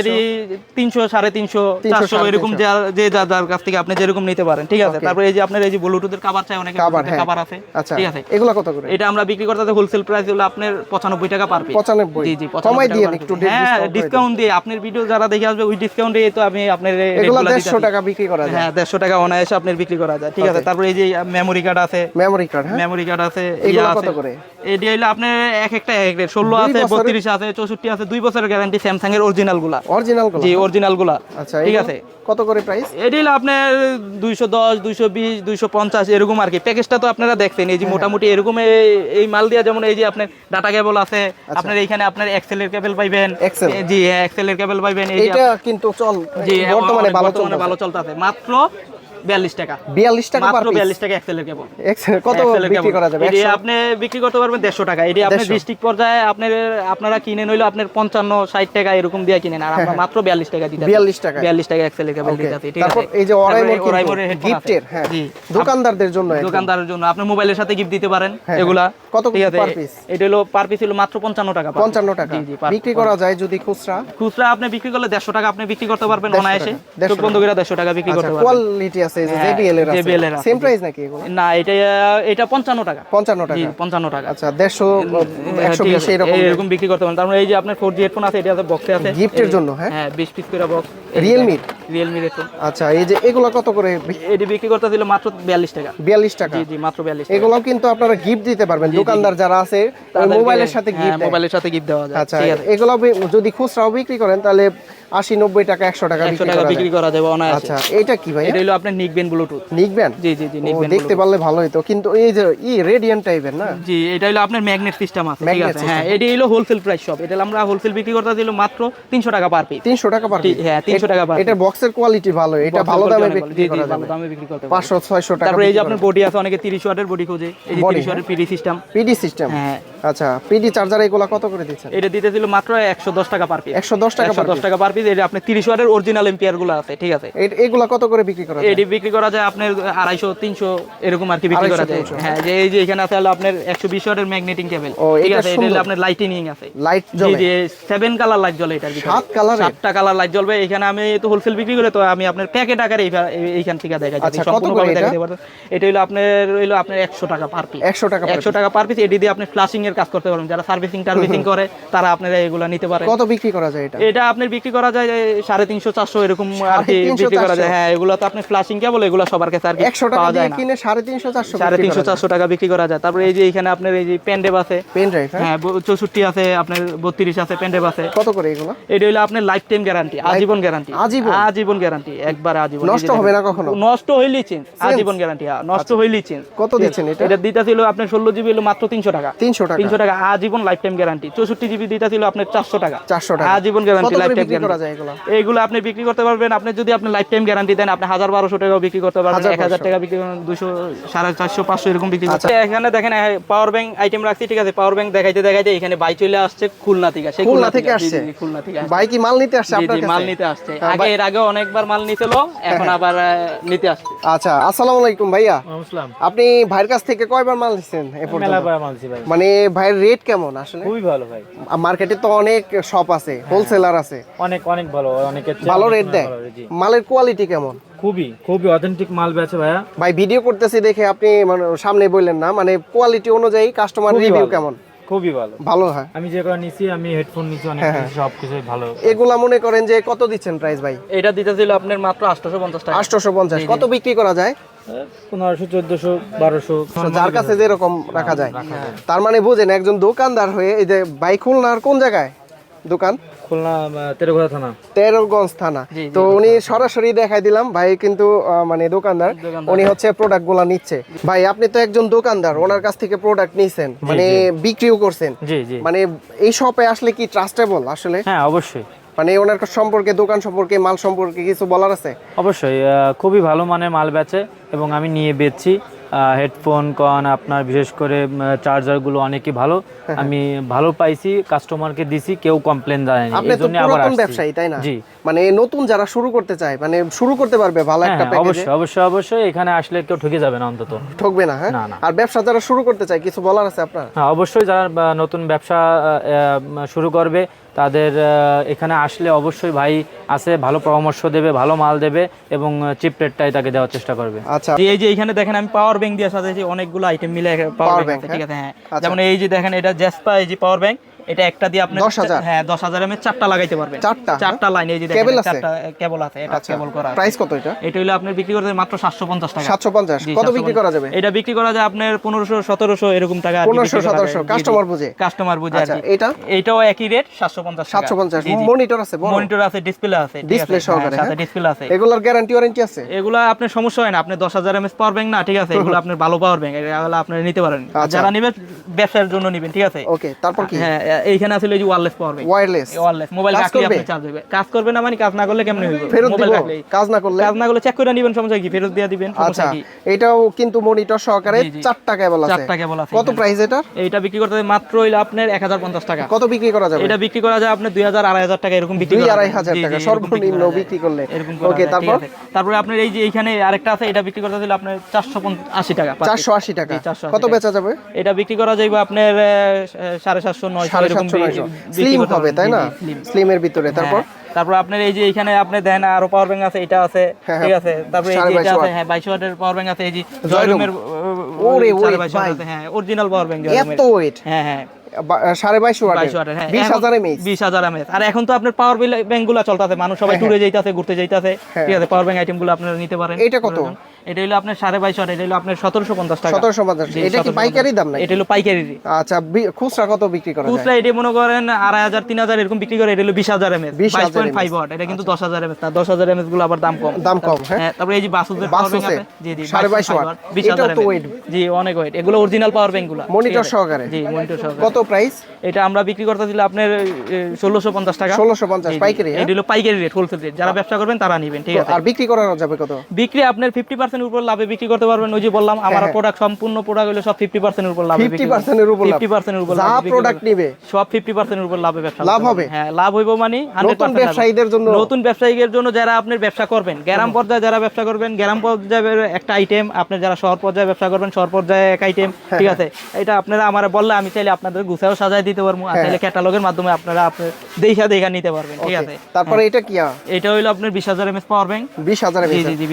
তিনশো 300, চারশো এরকম 350 যা- যে যার কাছ থেকে আপনি যেরকম নিতে পারেন। ঠিক আছে. তারপরে এই যে আপনার এই যে ব্লুটুথের কাভার চাই অনেকে কাবার হ্যাঁ। আছে। আচ্ছা ঠিক আছে। এগুলো কত করে? এটা আমরা বিক্রি করতে হোলসেল প্রাইস হলো আপনার পঁচানব্বই টাকা পার পিস 95 জি জি কমাই দিয়ে একটু হ্যাঁ ডিসকাউন্ট দিয়ে। আপনার ভিডিও যারা দেখে আসবে ওই ডিসকাউন্ট তো আমি আপনার এগুলো রেটগুলো দিতে দেড়শো আছি। টাকা বিক্রি করা যায়। হ্যাঁ দেড়শো টাকা অনায়াসে আপনার বিক্রি করা যায়। ঠিক আছে. তারপরে এই যে মেমোরি কার্ড আছে। মেমোরি কার্ড হ্যাঁ। মেমোরি কার্ড আছে এগুলো কত করে? এটি হইল আপনার এক একটা এক রেট ষোলো আছে বত্রিশ আছে চৌষট্টি আছে দুই বছরের গ্যারান্টি স্যামসাং এর অরিজিনালগুলা। অরিজিনাল জি অরিজিনালগুলা আচ্ছা ঠিক আছে। কত করে প্রাইস এটি হলো আপনার দুইশো দশ দুইশো বিশ দুইশো পঞ্চাশ এরকম আর কি। প্যাকেজটা তো আপনারা দেখছেন হ্যাঁ, এই যে মোটামুটি এরকম এই- মাল দিয়া যেমন এই যে আপনার ডাটা কেবল আছে আচ্ছা। আপনার এইখানে আপনার এক্সেলের কেবল পাইবেন। জি এক্সেলের কেবল পাইবেন এই এটা কিন্তু চল জি বর্তমানে ভালো চলতেছে। মাত্র বিয়াল্লিশ টাকা। বিয়াল্লিশ টাকা মাত্র পিস বিয়াল্লিশ টাকা এক্সেলের কেবল। কত বিক্রি করা যাবে? এটি 100? আপনি বিক্রি করতে পারবেন দেড়শো টাকা। এটি আপনার 150 ডিস্ট্রিক্ট পর্যায়ে আপনার আপনারা কিনে নইলে আপনার পঞ্চান্ন ষাট টাকা এরকম দিয়ে কিনেন। আর আমরা মাত্র বিয়াল্লিশ টাকা দিতে 42 টাকা। কেবল দিতে আছি, তারপর এই যে। গিফটের হ্যাঁ। দোকানদারদের জন্য দোকানদারের জন্য। আপনি মোবাইলের সাথে গিফট দিতে পারেন হ্যাঁ, এগুলা। কত এটা হলো পার পিস হলো মাত্র পঞ্চান্ন টাকা per piece। পঞ্চান্ন টাকা বিক্রি করা যায় যদি খুচরা? খুচরা আপনি বিক্রি করলে দেড়শো টাকা আপনি বিক্রি করতে পারবেন অনায়াসে। 150 চোখ বন্ধ করে দেড়শো টাকা বিক্রি আচ্ছা করতে পারবেন। কোয়ালিটি আছে আছে এই যে হ্যাঁ, JBL এর আছে। JBL এর সেম প্রাইস নাকি এগুলো? না এটা এটা পঞ্চান্ন টাকা। পঞ্চান্ন জি টাকা পঞ্চান্ন টাকা। আচ্ছা দেড়শো হ্যাঁ, একশো ঠিক বিশ আছে, এরকম এরকম বিক্রি করতে পারেন তারপরে এই যে আপনার ফোর জি হেডফোন আছে এটা আছে বক্সে আছে। গিফটের জন্য, হ্যাঁ? হ্যাঁ বিশ পিস করে বক্স রিয়েলমি আচ্ছা এই যে এগুলো কত করে এটি বিক্রি করতে ছিল মাত্র বিয়াল্লিশ টাকা। বিয়াল্লিশ টাকা? জি জি মাত্র বিয়াল্লিশ টাকা। এগুলোও কিন্তু আপনারা গিফট দিতে পারবেন। দোকানদার যারা আছে মোবাইলের সাথে হ্যাঁ, গিফট মোবাইলের সাথে গিফট দেওয়া যায়। আচ্ছা এগুলো যদি খুচরাও বিক্রি করেন তাহলে আশি নব্বই টাকা একশো টাকা বিক্রি করা বিক্রি করা যাবে অনায়াসে। আচ্ছা এটা কি ভাই? এটা হলো আপনার নিকবেন ব্লুটুথ নিকবেন জি জি জি নিকবেন দেখতে পারলে ভালো হতো কিন্তু এই যে ই রেডিয়ান্ট টাইপের না? জি এটা হলো আপনার ম্যাগনেট সিস্টেম আছে ঠিক আছে। হ্যাঁ এটি হলো হোলসেল প্রাইস শপ এটা আমরা হোলসেল বিক্রি করতে ছিল মাত্র তিনশো টাকা পার পিস তিনশো টাকা পার টি- হ্যাঁ, 300 টাকা এটা বক্সের কোয়ালিটি ভালো এটা ভালো দামে বিক্রি করা যাবে। দামে বিক্রি করতে। পাঁচশো ছয়শো টাকা তারপরে এই যে আপনার বডি আছে অনেকে 30 ওয়াটের বডি খোঁজে। এই যে 30 ওয়াটের পিডি সিস্টেম পিডি সিস্টেম হ্যাঁ। আচ্ছা পিডি চার্জার এগুলো কত করে দিচ্ছেন? এটা দিতে ছিল মাত্র 110 টাকা পার পিস একশো দশ টাকা 110 টাকা পার পিস এটা আপনি 30 ওয়াটের অরিজিনাল এম্পিয়ারগুলো আছে ঠিক আছে। এগুলা কত করে বিক্রি করা যায়? এটি বিক্রি করা যায় আপনার আড়াইশো তিনশো এরকম আর কি বিক্রি করা যায়। হ্যাঁ যে এই যে এখানে আছে হলো আপনার একশো বিশ ওয়াটের ম্যাগনেটিং কেবল ও, ঠিক আছে এটা আপনার লাইটিনিং আছে। লাইট জ্বলে। জি সেভেন কালার লাইট জ্বলে এটার ভিতরে। সাত colour-এর? সাতটা কালার লাইট জ্বলবে। এখানে আমি তো হোলসেল বিক্রি করে তো আমি আপনার প্যাকেট আকারে এইখান থেকে দেখা যাচ্ছে কত সম্পূর্ণ করে ভাবে এটা? দেখাতে পারবেন। এটা হলো আপনার হলো আপনার একশো টাকা পার পিস একশো টাকা একশো টাকা পার পিস এটি দিয়ে আপনি ফ্লাশিং এর কাজ করতে পারবেন। যারা সার্ভিসিং টার্ভিসিং করে তারা আপনারা এগুলো নিতে পারে। কত বিক্রি করা যায় এটা? এটা আপনার বিক্রি করা যায় সাড়ে তিনশো চারশো এরকম আর কি বিক্রি করা যায়। হ্যাঁ এগুলো তো আপনি ফ্লাশিং কেবল এগুলো সবার কাছে আর কি পাওয়া যায় না। কিনে সাড়ে তিনশো চারশো সাড়ে তিনশো চারশো টাকা বিক্রি করা যায়। তারপরে এই যে এখানে আপনার এই যে পেনডেভ আছে। পেন ড্রাইভ হ্যাঁ হ্যাঁ চৌষট্টি আছে আপনার বত্রিশ আছে পেনডেভ আছে। কত করে এগুলো? এটা হলো আপনার লাইফ টাইম গ্যারান্টি আজীবন গ্যারান্টি আজীবন? আজীবন গ্যারান্টি একবার আজীবন নষ্ট হবে না কখনো? নষ্ট হইলেই চেঞ্জ আজীবন গ্যারান্টি নষ্ট হইলেই চেঞ্জ কত দিচ্ছেন এটা? এটা দিতে ছিল আপনার ষোলো জিবি হলো মাত্র তিনশো টাকা। তিনশো টাকা। তিনশো টাকা। আজীবন লাইফ টাইম গ্যারান্টি চৌষট্টি জিবি দিতে ছিল আপনার চারশো টাকা। চারশো টাকা। আজীবন গ্যারান্টি লাইফ টাইম যায় এগুলো? আপনি বিক্রি করতে পারবেন। আপনি যদি আপনি লাইফ টাইম গ্যারান্টি দেন আপনি হাজার বারোশো টাকাও বিক্রি করতে পারবেন। 1500 এক হাজার টাকা বিক্রি করবেন। দুশো সাড়ে চারশো পাঁচশো এরকম বিক্রি আচ্ছা। করতে এখানে দেখেন পাওয়ার ব্যাংক আইটেম রাখছি ঠিক আছে? পাওয়ার ব্যাংক দেখাইতে দেখাইতে এখানে বাই চলে আসছে খুলনা থেকে। খুলনা থেকে আসছে? খুলনা থেকে ভাই কি মাল নিতে আসছে আপনার মাল নিতে আসছে। হ্যাঁ, আগে এর আগে অনেকবার মাল নিছিল এখন আবার নিতে আসছে। আচ্ছা আসসালামু আলাইকুম ভাইয়া। আসসালাম। আপনি ভাইয়ের কাছ থেকে কয়বার মাল নিচ্ছেন এ মেলা পর্যন্ত মানে ভাইয়ের রেট কেমন আসলে? খুবই ভালো ভাই। মার্কেটে তো অনেক শপ আছে হ্যাঁ। হোলসেলার আছে। অনেক অনেক ভালো অনেকের চেয়ে ভালো রেট দেয়? মালের কোয়ালিটি কেমন? খুবই খুবই অথেন্টিক মাল বেচে ভাইয়া। ভাই ভিডিও করতেছি দেখে আপনি মানে সামনে বললেন না মানে কোয়ালিটি অনুযায়ী কাস্টমার রিভিউ কেমন? খুবই ভালো। ভালো হ্যাঁ। আমি যে কটা নিছি আমি হেডফোন নিছি অনেক হ্যাঁ, কিছু সব কিছুই ভালো। এগুলা মনে করেন যে কত দিচ্ছেন প্রাইস ভাই? এটা দিতে ছিল আপনার মাত্র আটশোশো পঞ্চাশ টাকা। আটশোশো পঞ্চাশ। কত বিক্রি করা যায়? পনেরোশো চোদ্দশো বারোশো। যার কাছে যেরকম রাখা যায়। তার মানে বুঝেন একজন দোকানদার হয়ে এই যে বাইক খুলনার কোন জায়গায়? দোকান? খুলনা থানা। তেরোগঞ্জ থানা। তো উনি সরাসরি দেখাই দিলাম ভাই কিন্তু মানে দোকানদার। উনি হচ্ছে প্রোডাক্টগুলা নিচ্ছে। ভাই আপনি তো একজন দোকানদার ওনার কাছ থেকে প্রোডাক্ট নিছেন মানে বিক্রিও করছেন। মানে এই শপে আসলে কি ট্রাস্টেবল আসলে? হ্যাঁ অবশ্যই। মানে ওনার সম্পর্কে দোকান সম্পর্কে মাল সম্পর্কে কিছু বলার আছে? অবশ্যই খুবই ভালো মানে মাল বেচে এবং আমি নিয়ে বেচছি। হেডফোন কন আপনার বিশেষ করে চার্জারগুলো অনেকই ভালো। হ্যাঁ, আমি ভালো পাইছি কাস্টমারকে দিছি কেউ কমপ্লেন জানায়নি। আপনি এই তো জন্য আবার পুরাতন আসছি। ব্যবসায়ী তাই না? জি। মানে নতুন যারা শুরু করতে চায় মানে শুরু করতে পারবে ভালো একটা হ্যাঁ প্যাকেজে অবশ্যই অবশ্যই অবশ্যই এখানে আসলে কেউ ঠকে যাবে না অন্তত। ঠকবে না হ্যাঁ। আর ব্যবসা যারা শুরু করতে চায় কিছু বলার আছে আপনার? হ্যাঁ অবশ্যই যারা নতুন ব্যবসা শুরু করবে তাদের আহ, এখানে আসলে অবশ্যই ভাই আছে ভালো পরামর্শ দেবে ভালো মাল দেবে এবং চিপ রেটটাই তাকে দেওয়ার চেষ্টা করবে। আচ্ছা। এই যে এখানে দেখেন আমি পাওয়ার ব্যাংক দিয়ে সাজাইছি অনেকগুলো আইটেম মিলে পাওয়ার ব্যাংক ঠিক আছে হ্যাঁ। আচ্ছা। যেমন এই যে দেখেন এটা জ্যাসপা এই যে পাওয়ার ব্যাংক এটা একটা দিয়ে আপনি 10,000 হ্যাঁ দশ হাজার এমএর চারটা লাগাইতে পারবেন। চারটা? চারটা লাইন এই যে Cable আছে? চারটা কেবল আছে এটা আচ্ছা। কেবল করা প্রাইস কত এটা? এটা হলো আপনার বিক্রি করতে মাত্র সাতশো পঞ্চাশ টাকা। সাতশো পঞ্চাশ। জি, কত বিক্রি করা যাবে? এটা বিক্রি করা যায় আপনার পনেরোশো সতেরোশো এরকম টাকা 1500, 1700, customer বুঝে? কাস্টমার বুঝে আর আচ্ছা এটা? এটাও একই রেট সাতশো পঞ্চাশ সাতশো পঞ্চাশ। মনিটর আছে মনিটর আছে ডিসপ্লে আছে আছে? সহকারে, হ্যাঁ, সাথে হ্যাঁ? ডিসপ্লে আছে। এগুলোর গ্যারান্টি ওয়ারেন্টি আছে? এগুলা আপনার সমস্যা হয় না। আপনি দশ হাজার এমএস পাওয়ার ব্যাংক না ঠিক আছে? এগুলো আপনার ভালো পাওয়ার ব্যাংক এগুলো আপনি নিতে পারেন। আচ্ছা। যারা নেবেন ব্যবসার জন্য নেবেন ঠিক আছে? ওকে তারপর কি? হ্যাঁ এইখানে আসলে যে wireless power bank wireless wireless mobile রাখলে? আপনি চার্জ হবে কাজ করবে না মানে কাজ না করলে কেমনে হইবে? মোবাইল রাখলে কাজ না করলে? কাজ না করলে চেক করে নেবেন সমস্যা কি? ফেরত দিয়ে দিবেন আচ্ছা সমস্যা কি? এটাও কিন্তু মনিটর সহকারে জি, জি। চারটা কেবল আছে। চারটা কেবল আছে কত। প্রাইস এটা এইটা বিক্রি করতে মাত্র হইল আপনার এক হাজার পঞ্চাশ টাকা। কত বিক্রি করা যাবে? এটা বিক্রি করা যায় আপনার দুই হাজার আড়াই হাজার টাকা এরকম বিক্রি করা আড়াই যায়। হাজার জি, জি, টাকা সর্বনিম্ন বিক্রি করলে। ওকে তারপর? তারপরে আপনার এই যে এইখানে আরেকটা আছে এটা বিক্রি করতে দিলে আপনার চারশো আশি টাকা। per piece। চারশো আশি টাকা। জি, 480 কত। বেচা যাবে? এটা বিক্রি করা যাইবে আপনার আহ, সাড়ে সাতশো নয়শো। সাড়ে এরকম স্লিম হবে তাই না। স্লিমের ভিতরে তারপর হ্যাঁ। তারপর? আপনার এই যে এখানে আপনি দেন আরও পাওয়ার ব্যাংক আছে এটা আছে হ্যাঁ, ঠিক হ্যাঁ। আছে? তারপর এই যে এটা আছে হ্যাঁ বাইশ ওয়াটের পাওয়ার ব্যাংক আছে এই যে জয়রুমের ওরে, ওরে। হ্যাঁ অরিজিনাল পাওয়ার ব্যাংক এত ওয়েট হ্যাঁ হ্যাঁ। সাড়ে বাইশ বিশ হাজার এমএইচ বিশ হাজার এমএস আর এখন তো আপনার পাওয়ার ব্যাংকগুলো চলতেছে মানুষ সবাই ট্যুরে যাইতেছে ঘুরতে যাইতেছে। ঠিক আছে? পাওয়ার ব্যাংক আইটেমগুলো আপনারা নিতে পারেন। এটা কত? এটা হলো আপনার সাড়ে বাইশ ওয়াট এটা হলো আপনার সতেরোশো পঞ্চাশ টাকা। সতেরোশো পঞ্চাশ এটা কি পাইকারি দাম নাই এটা হলো পাইকারি। আচ্ছা খুচরা কত বিক্রি করা খুচরা এটা মনে করেন আড়াই হাজার তিন হাজার এরকম বিক্রি করে এটা হলো বিশ হাজার এমএস। 20,000 বাইশ পয়েন্ট ফাইভ ওয়াট এটা কিন্তু দশ হাজার এমএস। না দশ হাজার এমএসগুলো আবার দাম কম। দাম কম হ্যাঁ? হ্যাঁ তারপরে এই যে বাসুদের পাওয়ার ব্যাংক বাসুসে? আছে জি জি সাড়ে বাইশ ওয়াট। বিশ হাজার জি অনেক ওয়েট এগুলো অরিজিনাল পাওয়ার ব্যাংকগুলো। আছে? সহকারে? জি মনিটর সহকারে। কত প্রাইস এটা আমরা বিক্রি করতেছিল আপনার ষোলোশো পঞ্চাশ টাকা। ষোলোশো পঞ্চাশ। পাইকারি হ্যাঁ? এটা হলো পাইকারি রেট হোলসেল রেট যারা ব্যবসা করবেন তারা নেবেন ঠিক আছে। আর বিক্রি করানো যাবে কত? বিক্রি আপনার ফিফটি পার্সেন্ট উপর লাভে বিক্রি করতে পারবেন। ওই যে বললাম আমার হ্যাঁ। প্রোডাক্ট সম্পূর্ণ প্রোডাক্ট হলো সব ফিফটি পার্সেন্ট উপর লাভে 50% এর উপর লাভ। ফিফটি উপর যা প্রোডাক্ট। নিবে। সব ফিফটি উপর লাভে ব্যবসা লাভ হবে? হ্যাঁ লাভ হইব মানে নতুন ব্যবসায়ীদের জন্য। নতুন ব্যবসায়ীদের জন্য যারা আপনার ব্যবসা করবেন গ্রাম পর্যায়ে যারা ব্যবসা করবেন গ্রাম পর্যায়ের একটা আইটেম আপনি যারা শহর পর্যায়ে ব্যবসা করবেন শহর পর্যায়ে এক আইটেম হ্যাঁ, ঠিক আছে? এটা আপনারা আমার বললে আমি চাইলে আপনাদের গুছাও সাজায় দিতে পারব আর হ্যাঁ। চাইলে ক্যাটালগের মাধ্যমে আপনারা আপনার দেখা দেখা নিতে পারবেন ঠিক আছে? তারপরে এটা কি এটা হইল আপনার বিশ হাজার এমএস পাওয়ার ব্যাংক বিশ হাজার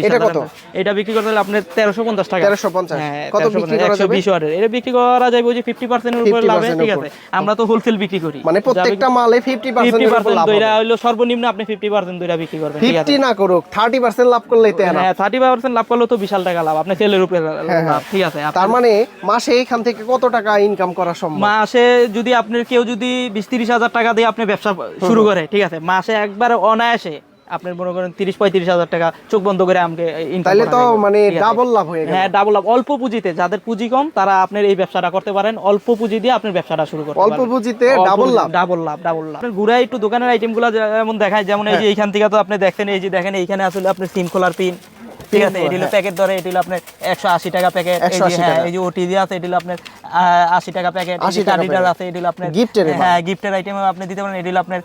এটা কত? এটা বিক্রি করতে হলে আপনার তেরোশো পঞ্চাশ টাকা। তেরোশো পঞ্চাশ। হ্যাঁ, কত বিক্রি করা যাবে? বিশ ওয়াটের এটা বিক্রি করা যাবে ওই যে ফিফটি পার্সেন্টের উপর 50% লাভে ঠিক আছে? আমরা তো হোলসেল বিক্রি করি। মানে প্রত্যেকটা মালে ফিফটি ফিফটি পার্সেন্ট পার্সেন্ট লাভ হইল সর্বনিম্ন আপনি ফিফটি পার্সেন্ট দইরা বিক্রি করবেন ঠিক আছে? ফিফটি না করুক থার্টি পার্সেন্ট লাভ করলেই তো হ্যাঁ থার্টি পার্সেন্ট লাভ করলেও তো বিশাল টাকা লাভ আপনি সেলের উপরে লাভ ঠিক আছে? তার মানে মাসে এখান থেকে কত টাকা ইনকাম করা সম্ভব? মাসে যদি আপনার কেউ যদি বিশ তিরিশ হাজার টাকা দিয়ে আপনি ব্যবসা শুরু করে ঠিক আছে? মাসে একবার অনায়াসে আপনার মনে করেন তিরিশ পঁয়ত্রিশ হাজার টাকা চোখ বন্ধ করে আমাকে তাহলে তো মানে ডাবল লাভ হয়ে গেল। হ্যাঁ ডাবল লাভ। অল্প পুঁজিতে যাদের পুঁজি কম তারা আপনার এই ব্যবসাটা করতে পারেন। অল্প পুঁজি দিয়ে আপনার ব্যবসাটা শুরু করতে অল্প পুঁজিতে ডাবল লাভ। ডাবল লাভ ডাবল লাভ। আপনার ঘুরে একটু দোকানের আইটেমগুলো যেমন দেখায় যেমন এই যে হ্যাঁ। এইখান থেকে তো আপনি দেখেন এই যে দেখেন এইখানে আসলে আপনার সিম খোলার পিন ঠিক আছে। এটি হলো প্যাকেট ধরে এটি হলো আপনার একশো আশি টাকা প্যাকেট এই 180 যে হ্যাঁ এই যে ওটিজি আছে এটি হলো আপনার আশি টাকা প্যাকেট 80 টাকা আছে এটি হলো আপনার এবার। হ্যাঁ গিফটের আইটেম আপনি দিতে পারেন এটি হলো আপনার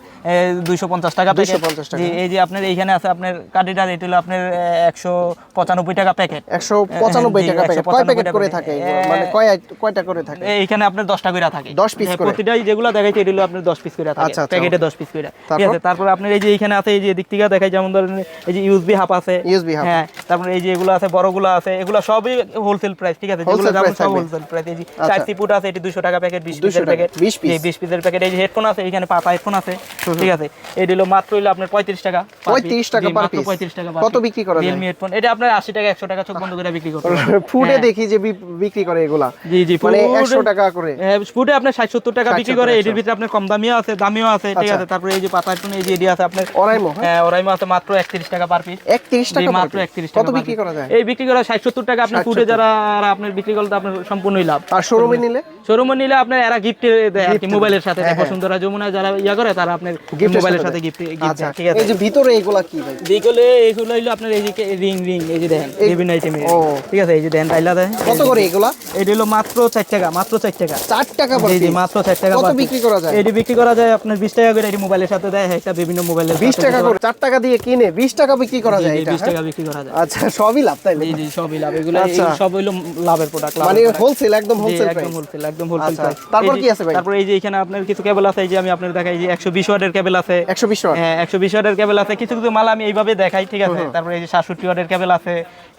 দুইশো পঞ্চাশ টাকা 250 টাকা। এই যে আপনার এইখানে আছে আপনার কার্ডিটার এটি হলো আপনার একশো পঁচানব্বই টাকা প্যাকেট। একশো পঁচানব্বই টাকা প্যাকেট। কয় প্যাকেট করে থাকে? মানে কয় কয়টা করে থাকে? এইখানে আপনার দশটা করে থাকে। 10 piece হ্যাঁ, করে? প্রতিটাই যেগুলো দেখাইছে আপনার দশ পিস করে থাকে। আচ্ছা, আচ্ছা, প্যাকেটে দশ পিস করে। ঠিক তারপর? আছে তারপর আপনার এই যে এইখানে আছে এই যে দিক থেকে দেখাই যেমন ধরেন এই যে ইউএসবি হাফ আছে। হাফ। হ্যাঁ তারপরে এই যে এগুলো আছে বড়গুলো আছে এগুলো সবই হোলসেল প্রাইস ঠিক আছে? যেগুলো দাম সব হোলসেল প্রাইস এই যে আচ্ছা। চার ফুট আছে এটি 200 টাকা প্যাকেট 20 পিসের প্যাকেট 20 পিসের প্যাকেট এই যে হেডফোন আছে এখানে পাতা হেডফোন আছে ঠিক আছে? এই দিলো মাত্র হলো আপনার 35 টাকা 35 টাকা পার পিস 35 টাকা কত বিক্রি করা যায়? Realme হেডফোন এটা আপনার 80 টাকা 100 টাকা চোখ বন্ধ করে বিক্রি করতে ফুটে হ্যাঁ। দেখি যে বিক্রি করে এগুলা। জি জি মানে 100 টাকা করে। হ্যাঁ, ফুটে আপনার 60 70 টাকা বিক্রি করে এটির ভিতরে আপনার কম দামিও আছে দামিও আছে ঠিক আচ্ছা। আছে? তারপরে এই যে পাতা হেডফোন এই যে এডি আছে আপনার অরাইমো হ্যাঁ? হ্যাঁ অরাইমো আছে মাত্র 31 টাকা পার পিস 31 টাকা মাত্র 31 কত বিক্রি করা যায়? এই বিক্রি করা ষাট সত্তর টাকা। আপনার 60, ফুটে যারা আর আপনার বিক্রি করলে আপনার সম্পূর্ণই লাভ। আর শোরুমে নিলে? শোরুমে নিলে আপনার এরা গিফট দেয় আর কি মোবাইলের সাথে হ্যাঁ, বসুন্ধরা যমুনা যারা ইয়া করে তারা আপনার মোবাইলের সাথে গিফট গিফট আচ্ছা। ঠিক আছে? এই যে ভিতরে এগুলা কি ভাই? যেগুলো এইগুলো হইল আপনার এই যে রিং রিং এই যে দেখেন বিভিন্ন আইটেমের ঠিক আছে? এই যে দেন টাইলা দেন কত করে এগুলা? এটা হলো মাত্র চার টাকা মাত্র চার টাকা। চার টাকা per জি জি মাত্র চার টাকা কত বিক্রি করা যায়? এটি বিক্রি করা যায় আপনার বিশ টাকা করে এটি মোবাইলের সাথে দেয়। একটা বিভিন্ন মোবাইলের বিশ টাকা করে চার টাকা দিয়ে কিনে বিশ টাকা বিক্রি করা যায় এটা বিশ হ্যাঁ? টাকা বিক্রি করা যায়। আচ্ছা সবই লাভ তাইলে জি জি সবই লাভ। এগুলো আচ্ছা। সব হইল লাভের প্রোডাক্ট মানে হোলসেল একদম হোলসেল একদম হোলসেল একদম হোলসেল আচ্ছা, প্রাইস তারপর কি আছে ভাই? তারপর এই যে এখানে আপনার কিছু কেবল আছে এই যে আমি আপনার দেখাই যে একশো বিশ ওয়াটের কেবল আছে। একশো বিশ টাকা হ্যাঁ একশো বিশ ওয়াটের কেবল আছে। কিছু কিছু মাল আমি এইভাবে দেখাই ঠিক আছে? তারপরে এই যে সাতষট্টি ওয়াটের কেবল আছে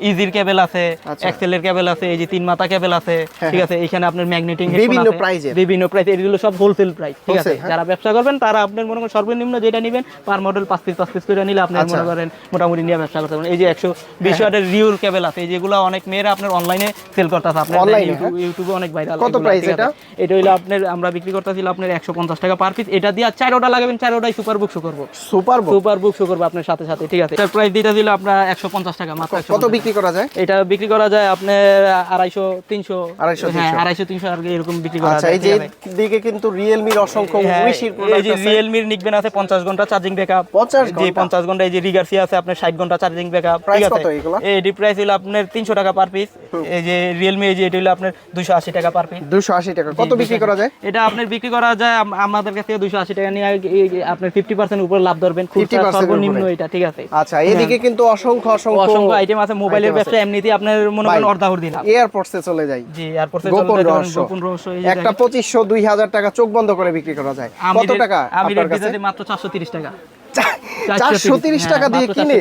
ইজির কেবল আছে আচ্ছা। এক্সেলের কেবল আছে এই যে তিন মাথা কেবল আছে ঠিক আছে? এখানে আপনার ম্যাগনেটিং বিভিন্ন price-এর। বিভিন্ন প্রাইস এগুলো সব হোলসেল প্রাইস ঠিক আছে? হ্যাঁ। যারা ব্যবসা করবেন তারা আপনার মনে করেন সর্বনিম্ন যেটা নেবেন পার মডেল পাঁচ পিস পাঁচ পিস করে নিলে আপনার। মনে করেন মোটামুটি নিয়ে ব্যবসা করতে পারেন এই যে একশো বিশ ওয়াটের রিউর কেবল আছে যেগুলো অনেক মেয়েরা আপনার অনলাইনে সেল করতেছে। আপনার ইউটিউবে অনেক ভাইরাল কত price এটা? এটা হইল আপনার আমরা বিক্রি করতেছিল আপনার একশো পঞ্চাশ টাকা পার পিস এটা দিয়ে চার ওটা লাগাবেন চার ওটাই সুপার বুক শো করব। সুপার সুপার বুক শো করব আপনার সাথে সাথে ঠিক আছে। এটার প্রাইস দিতে দিলে আপনার একশো পঞ্চাশ টাকা মাত্র কত বিক্রি করা যায়? এটা বিক্রি করা যায় আপনার আড়াইশো তিনশো 250, হ্যাঁ আড়াইশো তিনশো আর এরকম বিক্রি করা আচ্ছা যায় এই যে দিকে কিন্তু রিয়েলমির অসংখ্য হ্যাঁ, উইশির এই প্রোডাক্ট যে আছে। রিয়েলমির নিকবেন আছে পঞ্চাশ ঘণ্টা চার্জিং ব্যাকআপ 50 জি ঘণ্টা? পঞ্চাশ ঘণ্টা এই যে রিগার্সি আছে আপনার ষাট ঘণ্টা চার্জিং ব্যাকআপ ঠিক আছে। এগুলা? এডি প্রাইস হলো আপনার তিনশো টাকা পার পিস এই যে রিয়েলমি এই যে এটা হলো আপনার দুশো আশি টাকা পার পিস দুশো আশি টাকা। কত বিক্রি করা যায়? এটা আপনার বিক্রি করা যায় আমাদের কাছ থেকে দুশো আশি টাকা নিয়ে এই- এই আপনার ফিফটি পার্সেন্ট উপর লাভ ধরবেন। খুচরা সর্বনিম্ন এটা ঠিক আছে? আচ্ছা এদিকে কিন্তু অসংখ্য অসংখ্য অসংখ্য আইটেম আছে মোবাইলের ব্যবসা এমনিতেই আপনার মনে করেন ভাই, অর্ধাহুর দিলাম এয়ারপোর্টসে চলে যাই। জি এয়ারপোর্ট গোপন রহস্য। গোপন রহস্য একটা পঁচিশশো দুই হাজার টাকা চোখ বন্ধ করে বিক্রি করা যায়। কত মাত্র টাকা। চারশো তিরিশ হ্যাঁ, টাকা দিয়ে কিনে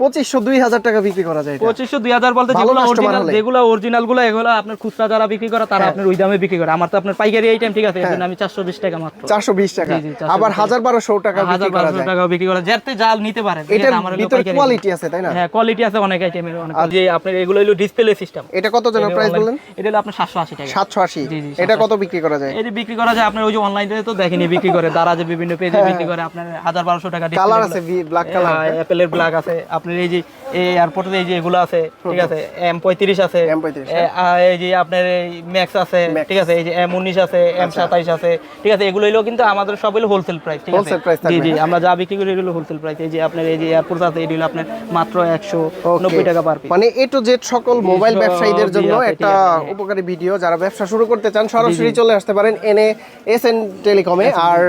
পঁচিশশো দুই হাজার টাকা বিক্রি করা যায় পঁচিশশো দুই হাজার বলতে যেগুলো অরিজিনাল যেগুলো অরিজিনালগুলো এগুলো আপনার খুচরা যারা বিক্রি করে তারা আপনার ওই দামে বিক্রি করে। আমার তো আপনার পাইকারি আইটেম ঠিক আছে আমি চারশো বিশ টাকা মাত্র। চারশো বিশ টাকা। জি, জি, 420 আবার হাজার বারোশো টাকা হাজার বারোশো টাকা বিক্রি করে যাতে জাল নিতে পারে ঠিক আমার ভিতরে কোয়ালিটি আছে তাই না? হ্যাঁ কোয়ালিটি আছে অনেক আইটেমের অনেক যে আপনার এগুলো হলো ডিসপ্লে সিস্টেম এটা কত যেন প্রাইস বললেন? এটা হলো আপনার সাতশো আশি টাকা। সাতশো আশি। এটা কত বিক্রি করা যায়? এই বিক্রি করা যায় আপনার ওই যে অনলাইনে তো দেখেনি বিক্রি করে তারা যে বিভিন্ন পেজে বিক্রি করে আপনার হাজার বারোশো টাকা কালারগুলো। আছে ব্ল্যাক কালার অ্যাপেলের ব্ল্যাক আছে আপনার এই যে এই এয়ারপোর্টের এই যে এগুলো আছে ঠিক আছে এম পঁয়ত্রিশ আছে M35 এ, আ- এই যে আপনার এই ম্যাক্স আছে ঠিক আছে এই যে এম উনিশ আছে এম সাতাইশ আছে ঠিক আছে এগুলো হলো কিন্তু আমাদের সব হলো হোলসেল প্রাইস ঠিক আছে। জি জি আমরা যা বিক্রি করি এগুলো হোলসেল প্রাইস এই যে আপনার এই যে এয়ারপোর্ট আছে এগুলো আপনার মাত্র একশো নব্বই টাকা পার মানে এ টু জেড সকল মোবাইল ব্যবসায়ীদের জন্য একটা হ্যাঁ। উপকারী ভিডিও যারা ব্যবসা শুরু করতে চান সরাসরি চলে আসতে পারেন এনে এস এন টেলিকমে আর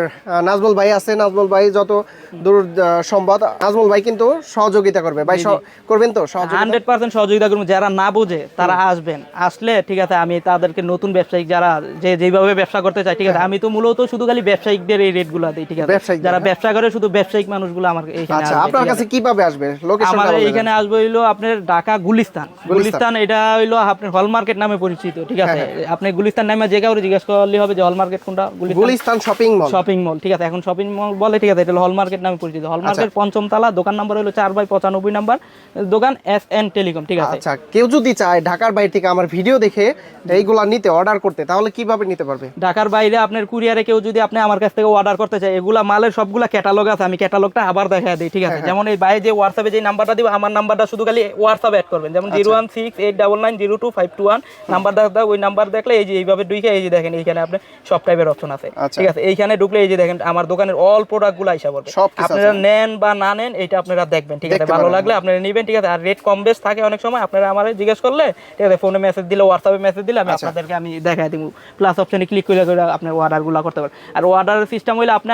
নাজমুল ভাই আছে নাজমুল ভাই যত দূর সম্ভব নাজমুল ভাই কিন্তু সহযোগিতা করবে। ভাই করবেন তো? হান্ড্রেড পার্সেন্ট সহযোগিতা করব। যারা না বোঝে তারা আসবেন। আসলে ঠিক আছে আমি তাদেরকে নতুন ব্যবসায়িক যারা যে যেভাবে ব্যবসা করতে চায় ঠিক আছে আমি তো মূলত শুধু খালি ব্যবসায়িকদের এই রেটগুলো দিই ঠিক আছে। যারা হ্যাঁ। ব্যবসা করে শুধু ব্যবসায়িক মানুষগুলো আমার এখানে আচ্ছা আপনার কাছে কীভাবে আসবে? লোকেশন আমার এখানে আসবে হইল আপনার ঢাকা গুলিস্তান। গুলিস্তান। এটা হইল আপনার হল মার্কেট নামে পরিচিত ঠিক আছে। হ্যাঁ, আপনি গুলিস্তান নামে যে কাউরে জিজ্ঞেস করলে হবে যে হল মার্কেট কোনটা? Gulistan Gulistan shopping mall. Shopping mall ঠিক আছে। এখন শপিং মল বলে ঠিক আছে এটা হল মার্কেট নামে পরিচিত। হল মার্কেট পঞ্চম তালা দোকান নাম্বার হলো চার বাই পঁচানব্বই নাম্বার। দোকান এস এন টেলিকম ঠিক আছে? আচ্ছা কেউ যদি চায় ঢাকার বাইরে থেকে আমার ভিডিও দেখে এইগুলা নিতে অর্ডার করতে তাহলে কীভাবে নিতে পারবে? ঢাকার বাইরে আপনার কুরিয়ারে কেউ যদি আপনি আমার কাছ থেকে অর্ডার করতে চায় এগুলা মালের সবগুলা ক্যাটালগ আছে আমি ক্যাটালগটা আবার দেখা দিই ঠিক আছে? যেমন এই বাইরে যে হোয়াটসঅ্যাপে যে নাম্বারটা দিব আমার নাম্বারটা শুধু খালি হোয়াটসঅ্যাপ অ্যাড করবেন। যেমন zero one six eight double nine zero two five two one number দেখা ওই নাম্বার দেখলে এই যে এইভাবে দুইকে এই যে দেখেন এইখানে আপনি সব টাইপের অপশন আছে আচ্ছা। ঠিক আছে? এইখানে ঢুকলে এই যে দেখেন আমার দোকানের অল প্রোডাক্টগুলো আইসা পড়বে। আপনারা নেন বা না নেন এটা আপনারা দেখবেন ঠিক আছে? ভালো লাগলে আপনারা নেবেন। ঠিক আছে? আর রেট কম বেশ থাকে অনেক সময় আপনারা আমার জিজ্ঞেস করলে ঠিক আছে ফোনে মেসেজ দিলে হোয়াটসঅ্যাপে মেসেজ দিলে আমি আচ্ছা। আপনাদেরকে আমি দেখাই দিব। প্লাস অপশনে ক্লিক করে আপনার অর্ডারগুলো করতে পারেন আর অর্ডার সিস্টেম হইলে আপনি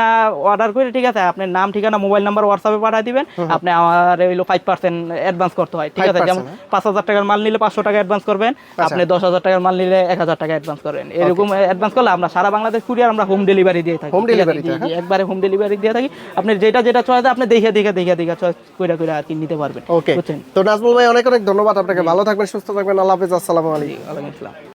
অর্ডার করে ঠিক আছে আপনার নাম ঠিকানা মোবাইল নাম্বার হোয়াটসঅ্যাপে পাঠিয়ে দিবেন। আপনি আমার হইল ফাইভ পার্সেন্ট অ্যাডভান্স করতে হয় ঠিক আছে? যেমন পাঁচ হাজার টাকার মাল নিলে পাঁচশো টাকা অ্যাডভান্স করবেন আচ্ছা। আপনি দশ হাজার টাকার মাল নিলে এক হাজার টাকা অ্যাডভান্স করেন এরকম অ্যাডভান্স করলে আমরা সারা বাংলাদেশ কুরিয়ার আমরা হোম ডেলিভারি দিয়ে থাকি জি, টা, জি, একবারে হোম ডেলিভারি দিয়ে থাকি। আপনি যেটা যেটা চয়েস আপনি দেখে দেখে দেখে দেখে চয়েস করে করে আর কি নিতে পারবেন। ওকে তো নাজমুল ভাই অনেক অনেক ধন্যবাদ আপনাকে। ভালো থাকবেন সুস্থ থাকবেন। আল্লাহ হাফেজ। আসসালামু আলাইকুম।